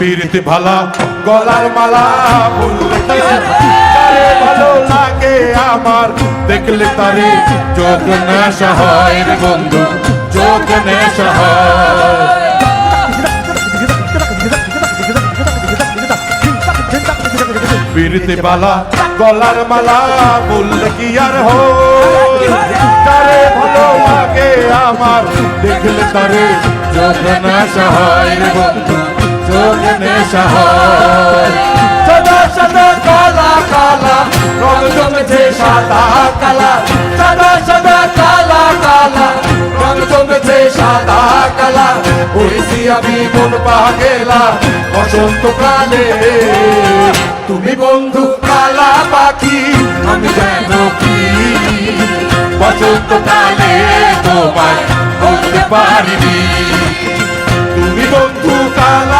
পিরিতি ভালা, গলার মালা বললে তারে ভালো লাগে আমার। দেখলে তারে চোখ নেশা হয় রে বন্ধু চোখ নেশা হয়। বালা গলার মালা বললে কি আর হয়। তারে ভালো লাগে আমার। দেখলে তারে চোখ নেশা রে বন্ধু। চোখ নেশা সাদা সাদা কালা কালা রং জমেছে সাদা কালা সাদা সাদা কালা কালা রং জমেছে সাদা কালা হয়েছি আমি মন পাগেলা বসন্ত কালে তুমি বন্ধু কালা পাখি আমি যেন কি বসন্ত কালে তোমায় বলতে পারিনি তুমি বন্ধু কালা